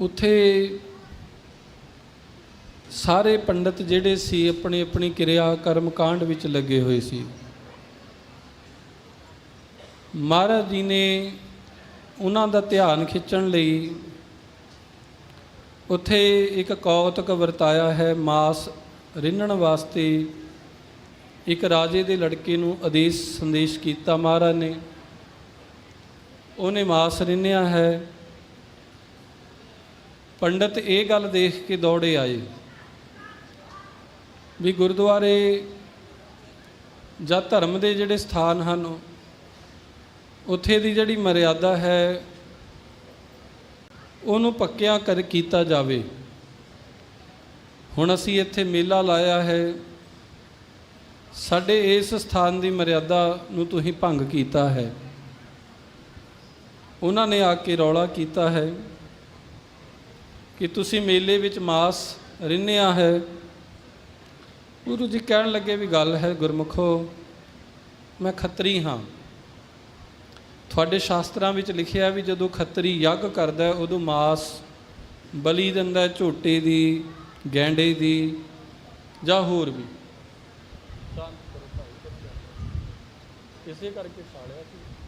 ਉੱਥੇ ਸਾਰੇ ਪੰਡਤ ਜਿਹੜੇ ਸੀ, ਆਪਣੀ ਆਪਣੀ ਕਿਰਿਆ ਕਰਮ ਕਾਂਡ ਵਿੱਚ ਲੱਗੇ ਹੋਏ ਸੀ। ਮਹਾਰਾਜ ਜੀ ਨੇ ਉਹਨਾਂ ਦਾ ਧਿਆਨ ਖਿੱਚਣ ਲਈ ਉੱਥੇ ਇੱਕ ਕੌਤਕ ਵਰਤਾਇਆ ਹੈ, ਮਾਸ ਰਿੰਨਣ ਵਾਸਤੇ। ਇੱਕ ਰਾਜੇ ਦੇ ਲੜਕੇ ਨੂੰ ਆਦੇਸ਼ ਸੰਦੇਸ਼ ਕੀਤਾ ਮਹਾਰਾਜ ਨੇ। ਉਹਨੇ ਮਾਸ ਰਿੰਨਿਆ ਹੈ। ਪੰਡਤ ਇਹ ਗੱਲ ਦੇਖ ਕੇ ਦੌੜੇ ਆਏ ਵੀ ਗੁਰਦੁਆਰੇ ਜਾਂ ਧਰਮ ਦੇ ਜਿਹੜੇ ਸਥਾਨ ਹਨ, ਉੱਥੇ ਦੀ ਜਿਹੜੀ ਮਰਿਆਦਾ ਹੈ, ਉਹਨੂੰ ਪੱਕਿਆ ਕਰ ਕੀਤਾ ਜਾਵੇ। ਹੁਣ ਅਸੀਂ ਇੱਥੇ ਮੇਲਾ ਲਾਇਆ ਹੈ, ਸਾਡੇ ਇਸ ਸਥਾਨ ਦੀ ਮਰਿਆਦਾ ਨੂੰ ਤੁਸੀਂ ਭੰਗ ਕੀਤਾ ਹੈ। ਉਹਨਾਂ ਨੇ ਆ ਕੇ ਰੌਲਾ ਕੀਤਾ ਹੈ। ਕਿ ਤੁਸੀਂ ਮੇਲੇ ਵਿੱਚ ਮਾਸ ਰਿੰਨਿਆ ਹੈ। ਗੁਰੂ ਜੀ ਕਹਿਣ ਲੱਗੇ ਵੀ ਗੱਲ ਹੈ, ਗੁਰਮੁਖੋ, ਮੈਂ ਖੱਤਰੀ ਹਾਂ। ਤੁਹਾਡੇ ਸ਼ਾਸਤਰਾਂ ਵਿੱਚ ਲਿਖਿਆ ਵੀ ਜਦੋਂ ਖੱਤਰੀ ਯੱਗ ਕਰਦਾ ਉਦੋਂ ਮਾਸ ਬਲੀ ਦਿੰਦਾ ਝੋਟੇ ਦੀ, ਗੈਂਡੇ ਦੀ ਜਾਂ ਹੋਰ ਵੀ। ਇਸੇ ਕਰਕੇ ਸਾੜਿਆ ਸੀ।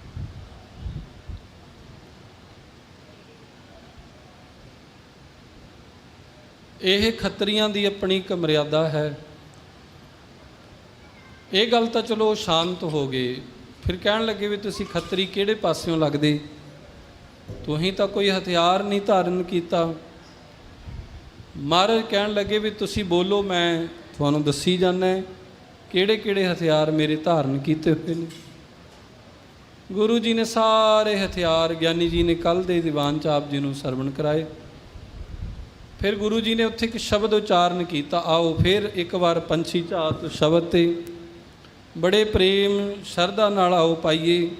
ਇਹ ਖੱਤਰੀਆਂ ਦੀ ਆਪਣੀ ਇੱਕ ਮਰਿਆਦਾ ਹੈ। ਇਹ ਗੱਲ ਤਾਂ ਚਲੋ ਸ਼ਾਂਤ ਹੋ ਗਏ ਫਿਰ ਕਹਿਣ ਲੱਗੇ ਵੀ ਤੁਸੀਂ ਖੱਤਰੀ ਕਿਹੜੇ ਪਾਸਿਓਂ ਲੱਗਦੇ? ਤੁਸੀਂ ਤਾਂ ਕੋਈ ਹਥਿਆਰ ਨਹੀਂ ਧਾਰਨ ਕੀਤਾ। ਮਹਾਰਾਜ ਕਹਿਣ ਲੱਗੇ ਵੀ ਤੁਸੀਂ ਬੋਲੋ, ਮੈਂ ਤੁਹਾਨੂੰ ਦੱਸੀ ਜਾਂਦਾ ਕਿਹੜੇ ਕਿਹੜੇ ਹਥਿਆਰ ਮੇਰੇ ਧਾਰਨ ਕੀਤੇ ਹੋਏ ਨੇ। ਗੁਰੂ ਜੀ ਨੇ ਸਾਰੇ ਹਥਿਆਰ, ਗਿਆਨੀ ਜੀ ਨੇ ਕੱਲ ਦੇ ਦੀਵਾਨ ਚ ਆਪ ਜੀ ਨੂੰ ਸਰਵਣ ਕਰਾਏ। ਫਿਰ ਗੁਰੂ ਜੀ ਨੇ ਉੱਥੇ ਇੱਕ ਸ਼ਬਦ ਉਚਾਰਨ ਕੀਤਾ, ਆਓ ਫਿਰ ਇੱਕ ਵਾਰ ਪੰਛੀ ਝਾਤ ਸ਼ਬਦ ਤੇ ਬੜੇ ਪ੍ਰੇਮ, ਸ਼ਰਧਾ ਨਾਲ ਆਓ ਪਾਈਏ।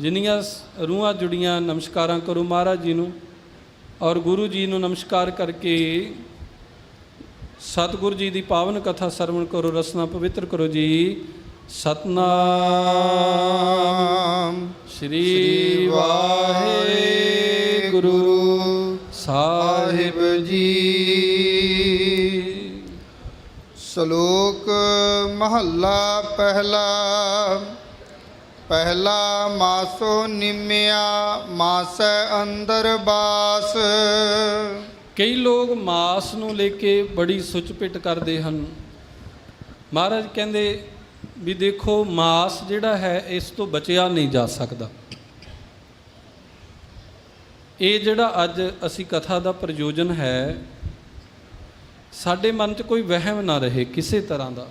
ਜਿੰਨੀਆਂ ਰੂਹਾਂ ਜੁੜੀਆਂ, ਨਮਸਕਾਰਾਂ ਕਰੋ ਮਹਾਰਾਜ ਜੀ ਨੂੰ। ਔਰ ਗੁਰੂ ਜੀ ਨੂੰ ਨਮਸਕਾਰ ਕਰਕੇ ਸਤਿਗੁਰੂ ਜੀ ਦੀ ਪਾਵਨ ਕਥਾ ਸਰਵਣ ਕਰੋ, ਰਸਨਾ ਪਵਿੱਤਰ ਕਰੋ ਜੀ। ਸਤਨਾਮ। ਸ੍ਰੀ ਵਾਹਿਗੁਰੂ। ਸਾਹਿਬ ਜੀ। ਸ਼ਲੋਕ ਮਹੱਲਾ ਪਹਿਲਾ। ਪਹਿਲਾ ਮਾਸੋ ਨਿਮਿਆ ਮਾਸੈ ਅੰਦਰ ਬਾਸ। ਕਈ ਲੋਕ ਮਾਸ ਨੂੰ ਲੈ ਕੇ ਬੜੀ ਸੁਚਪਿਟ ਕਰਦੇ ਹਨ। ਮਹਾਰਾਜ ਕਹਿੰਦੇ ਵੀ ਦੇਖੋ ਮਾਸ ਜਿਹੜਾ ਹੈ ਇਸ ਤੋਂ ਬਚਿਆ ਨਹੀਂ ਜਾ ਸਕਦਾ। ਇਹ ਜਿਹੜਾ ਅੱਜ ਅਸੀਂ ਕਥਾ ਦਾ ਪ੍ਰਯੋਜਨ ਹੈ, ਸਾਡੇ ਮਨ 'ਚ ਕੋਈ ਵਹਿਮ ਨਾ ਰਹੇ ਕਿਸੇ ਤਰ੍ਹਾਂ ਦਾ।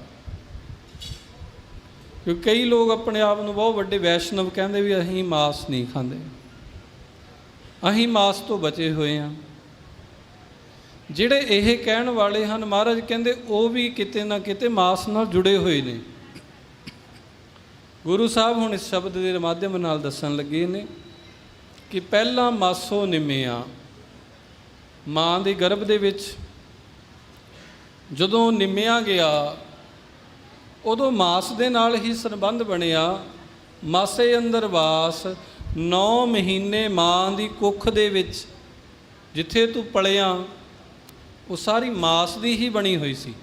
ਕਿਉਂਕਿ ਕਈ ਲੋਕ ਆਪਣੇ ਆਪ ਨੂੰ ਬਹੁਤ ਵੱਡੇ ਵੈਸ਼ਨਵ ਕਹਿੰਦੇ ਵੀ ਅਸੀਂ ਮਾਸ ਨਹੀਂ ਖਾਂਦੇ। ਅਸੀਂ ਮਾਸ ਤੋਂ ਬਚੇ ਹੋਏ ਹਾਂ। ਜਿਹੜੇ ਇਹ ਕਹਿਣ ਵਾਲੇ ਹਨ, ਮਹਾਰਾਜ ਕਹਿੰਦੇ ਉਹ ਵੀ ਕਿਤੇ ਨਾ ਕਿਤੇ ਮਾਸ ਨਾਲ ਜੁੜੇ ਹੋਏ ਨੇ। ਗੁਰੂ ਸਾਹਿਬ ਹੁਣ ਇਸ ਸ਼ਬਦ ਦੇ ਮਾਧਿਅਮ ਨਾਲ ਦੱਸਣ ਲੱਗੇ ਨੇ। ਕਿ ਪਹਿਲਾਂ ਮਾਸੋ ਨਿਮਿਆ, ਮਾਂ ਦੇ ਗਰਭ ਦੇ ਵਿੱਚ ਜਦੋਂ ਨਿਮਿਆ ਗਿਆ, ਉਦੋਂ ਮਾਸ ਦੇ ਨਾਲ ਹੀ ਸੰਬੰਧ ਬਣਿਆ। ਮਾਸੇ ਅੰਦਰ ਵਾਸ 9 ਮਹੀਨੇ ਮਾਂ ਦੀ ਕੁੱਖ ਦੇ ਵਿੱਚ, ਜਿੱਥੇ ਤੂੰ ਪਲਿਆ, ਉਹ ਸਾਰੀ ਮਾਸ ਦੀ ਹੀ ਬਣੀ ਹੋਈ ਸੀ।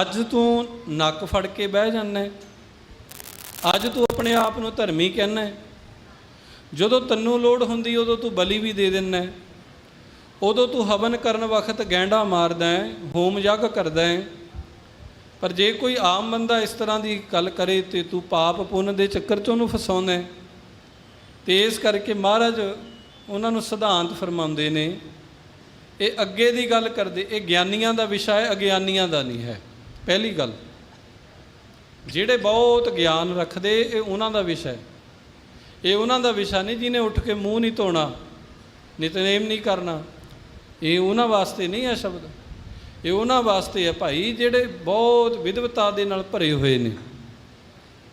ਅੱਜ ਤੂੰ ਨੱਕ ਫੜ ਕੇ ਬਹਿ ਜਾਂਦਾ ਅੱਜ ਤੂੰ ਆਪਣੇ ਆਪ ਨੂੰ ਧਰਮੀ ਕਹਿੰਦਾ ਜਦੋਂ ਤੈਨੂੰ ਲੋੜ ਹੁੰਦੀ, ਉਦੋਂ ਤੂੰ ਬਲੀ ਵੀ ਦੇ ਦਿੰਦਾ ਉਦੋਂ ਤੂੰ ਹਵਨ ਕਰਨ ਵਕਤ ਗੈਂਡਾ ਮਾਰਦਾ ਹੈ ਹੋਮ ਯੱਗ ਕਰਦਾ। ਹੈ ਪਰ ਜੇ ਕੋਈ ਆਮ ਬੰਦਾ ਇਸ ਤਰ੍ਹਾਂ ਦੀ ਗੱਲ ਕਰੇ, ਤੇ ਤੂੰ ਪਾਪ ਪੁੰਨ ਦੇ ਚੱਕਰ 'ਚ ਉਹਨੂੰ ਫਸਾਉਂਦਾ ਹੈ। ਤੇ ਇਸ ਕਰਕੇ ਮਹਾਰਾਜ ਉਹਨਾਂ ਨੂੰ ਸਿਧਾਂਤ ਫਰਮਾਉਂਦੇ ਨੇ, ਇਹ ਅੱਗੇ ਦੀ ਗੱਲ ਕਰਦੇ, ਇਹ ਗਿਆਨੀਆਂ ਦਾ ਵਿਸ਼ਾ ਹੈ, ਅਗਿਆਨੀਆਂ ਦਾ ਨਹੀਂ ਹੈ। ਪਹਿਲੀ ਗੱਲ, ਜਿਹੜੇ ਬਹੁਤ ਗਿਆਨ ਰੱਖਦੇ, ਇਹ ਉਹਨਾਂ ਦਾ ਵਿਸ਼ਾ ਹੈ। ਇਹ ਉਹਨਾਂ ਦਾ ਵਿਸ਼ਾ ਨਹੀਂ ਜਿਹਨੇ ਉੱਠ ਕੇ ਮੂੰਹ ਨਹੀਂ ਧੋਣਾ ਨਿਤਨੇਮ ਨਹੀਂ ਕਰਨਾ। ਇਹ ਉਹਨਾਂ ਵਾਸਤੇ ਨਹੀਂ ਹੈ ਸ਼ਬਦ। ਇਹ ਉਹਨਾਂ ਵਾਸਤੇ ਹੈ ਭਾਈ ਜਿਹੜੇ ਬਹੁਤ ਵਿਦਵਤਾ ਦੇ ਨਾਲ ਭਰੇ ਹੋਏ ਨੇ।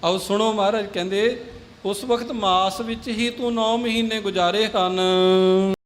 ਆਓ ਸੁਣੋ ਮਹਾਰਾਜ ਕਹਿੰਦੇ, ਉਸ ਵਕਤ ਮਾਸ ਵਿੱਚ ਹੀ ਤੂੰ 9 ਮਹੀਨੇ ਗੁਜ਼ਾਰੇ ਹਨ।